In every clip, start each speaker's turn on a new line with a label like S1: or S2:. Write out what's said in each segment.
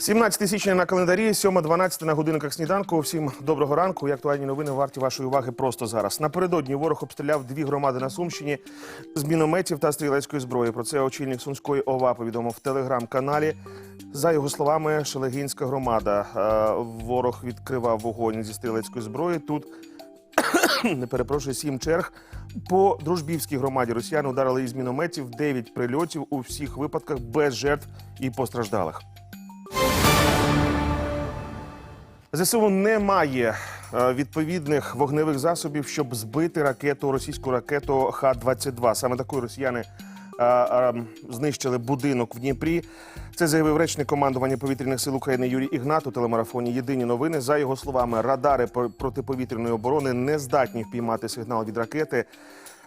S1: 17 січня на календарі, 7.12 на годинниках сніданку. Всім доброго ранку. І актуальні новини варті вашої уваги просто зараз. Напередодні ворог обстріляв дві громади на Сумщині з мінометів та стрілецької зброї. Про це очільник Сумської ОВА повідомив в телеграм-каналі. За його словами, Шелегінська громада. Е, Ворог відкривав вогонь зі стрілецької зброї. Тут не перепрошую, сім черг. По дружбівській громаді росіяни ударили із мінометів 9 прильотів у всіх випадках без жертв і постраждалих. ЗСУ не має е, відповідних вогневих засобів, щоб збити ракету, російську ракету Х-22. Саме такою росіяни е, е, знищили будинок в Дніпрі. Це заявив речник командування повітряних сил України Юрій Ігнат у телемарафоні. Єдині новини за його словами, радари про- протиповітряної оборони не здатні впіймати сигнал від ракети.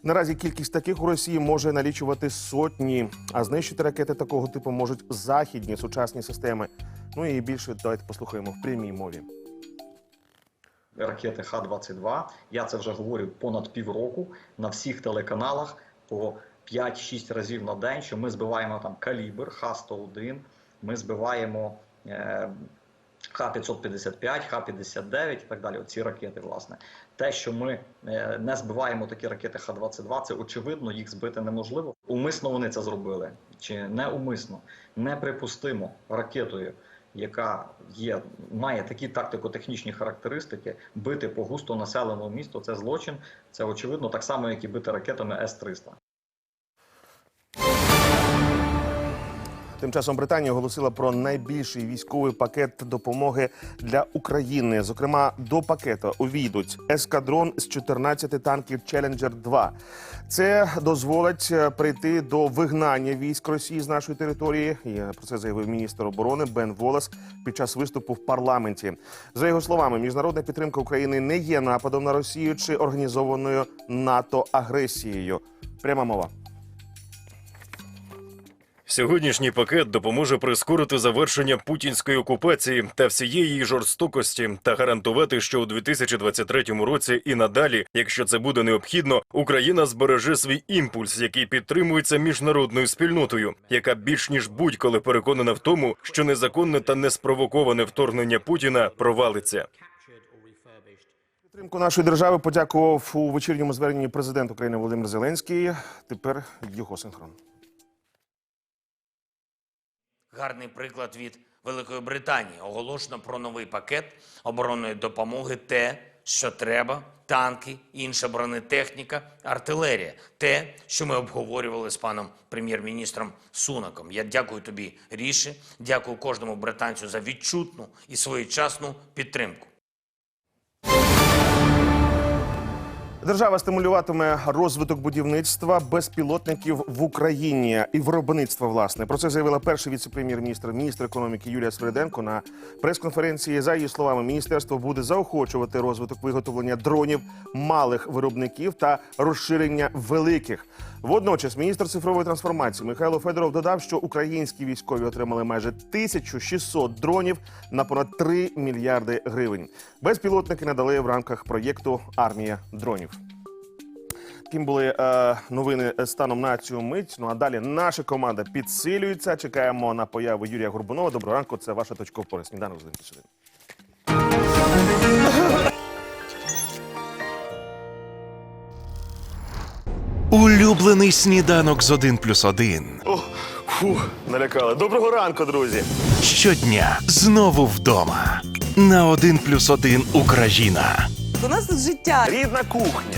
S1: Наразі кількість таких у Росії може налічувати сотні, а знищити ракети такого типу можуть західні сучасні системи. Ну і більше давайте послухаємо в прямій мові.
S2: ракети Х-22. Я це вже говорю понад півроку на всіх телеканалах по 5-6 разів на день, що ми збиваємо там калібр Х-101, ми збиваємо е, Х-555, Х-59 і так далі. Оці ракети, власне. Те, що ми е, не збиваємо такі ракети Х-22, це очевидно, їх збити неможливо. Умисно вони це зробили чи не умисно. Неприпустимо ракетою яка є, має такі тактико-технічні характеристики, бити по густо населеному місту це злочин. Це очевидно так само, як і бити ракетами С-300.
S1: Тим часом Британія оголосила про найбільший військовий пакет допомоги для України. Зокрема, до пакету увійдуть ескадрон з 14 танків Challenger 2 Це дозволить е, прийти до вигнання військ Росії з нашої території. Е, про це заявив міністр оборони Бен Волес під час виступу в парламенті. За його словами, міжнародна підтримка України не є нападом на Росію чи організованою НАТО агресією. Пряма мова.
S3: Сьогоднішній пакет допоможе прискорити завершення путінської окупації та всієї жорстокості та гарантувати, що у 2023 році і надалі, якщо це буде необхідно, Україна збереже свій імпульс, який підтримується міжнародною спільнотою, яка більш ніж будь-коли переконана в тому, що незаконне та неспровоковане вторгнення Путіна провалиться.
S1: Підтримку нашої держави подякував у вечірньому зверненні президент України Володимир Зеленський. Тепер його синхрон.
S4: Гарний приклад від Великої Британії. Оголошено про новий пакет оборонної допомоги. Те, що треба, танки, інша бронетехніка, артилерія. Те, що ми обговорювали з паном прем'єр-міністром Сунаком. Я дякую тобі, Ріші. Дякую кожному британцю за відчутну і своєчасну підтримку.
S1: Держава стимулюватиме розвиток будівництва безпілотників в Україні і виробництва. Власне про це заявила перший віце-прем'єр-міністр, міністр економіки Юлія Свириденко на прес-конференції. За її словами, міністерство буде заохочувати розвиток виготовлення дронів малих виробників та розширення великих. Водночас, міністр цифрової трансформації Михайло Федоров додав, що українські військові отримали майже 1600 дронів на понад 3 мільярди гривень. Безпілотники надали в рамках проєкту Армія дронів. Таким були е, новини станом на цю мить. Ну а далі наша команда підсилюється. Чекаємо на появу Юрія Горбунова. Доброго ранку. Це ваша точка опори. Сніданок з 1 плюс 1.
S5: Улюблений сніданок з 1 плюс 1.
S1: О, фу, налякали. Доброго ранку, друзі.
S5: Щодня знову вдома. На 1 плюс 1 Україна
S6: У нас тут життя.
S1: Рідна кухня,